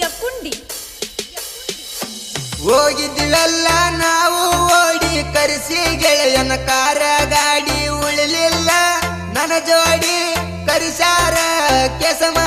ಯಕುಂಡಿ. ನಾವು ಓಡಿ ಕರೆಸಿ ಗೆಳೆಯನ ಕಾರ ಗಾಡಿ ಉಳಿಲಿಲ್ಲ. ನನ್ನ ಜೋಡಿ ಕರಿಸಾರ ಕೆಸಮ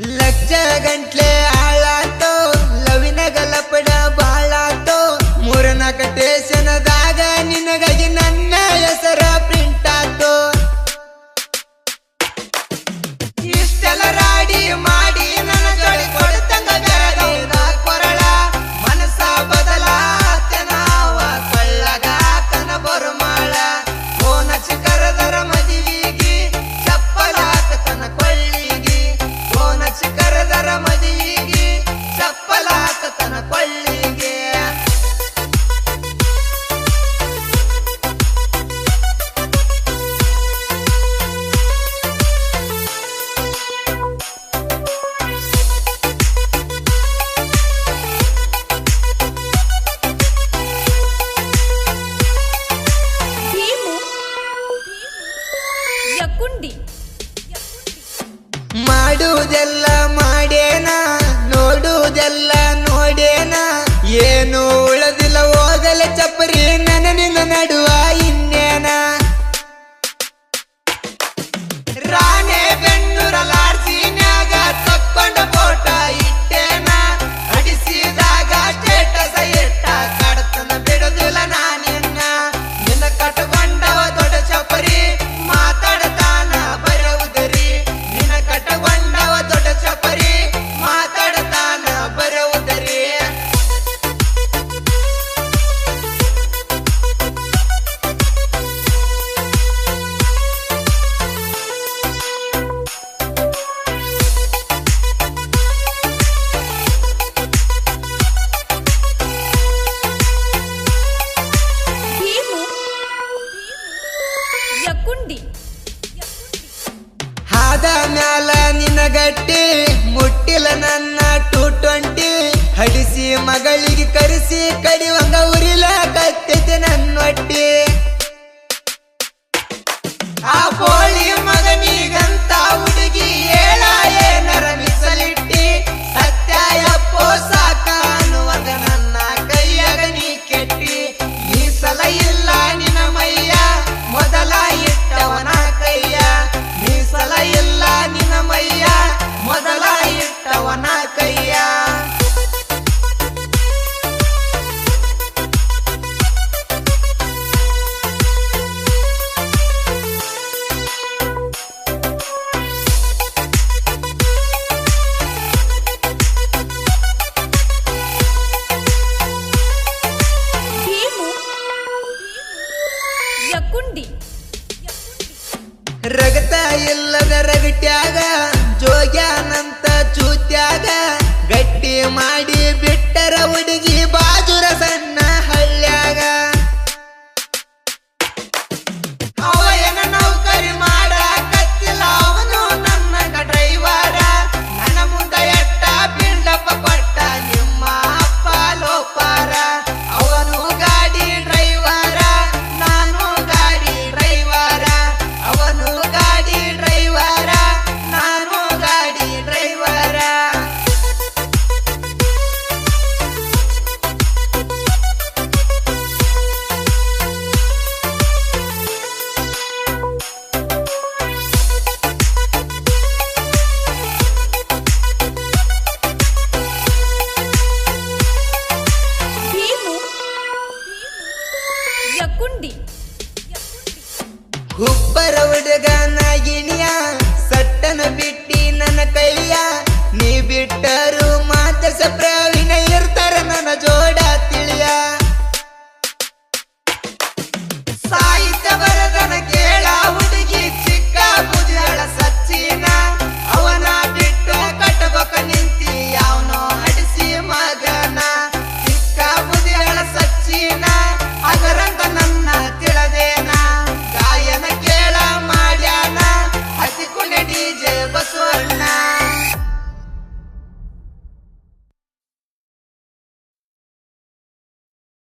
ಲಕ್ಷ ಗಂಟ್ಲೆ del ಗಟ್ಟಿ ಮುಟ್ಟಿಲ್ಲ ನನ್ನ ಟೂ ಟ್ವೆಂಟಿ. ಹಡಿಸಿ ಮಗಳಿಗೆ ಕರೆಸಿ ಕಡಿವಂಗ ಉರಿಲ ಕತ್ತೈತೆ ನನ್ನೊಟ್ಟಿ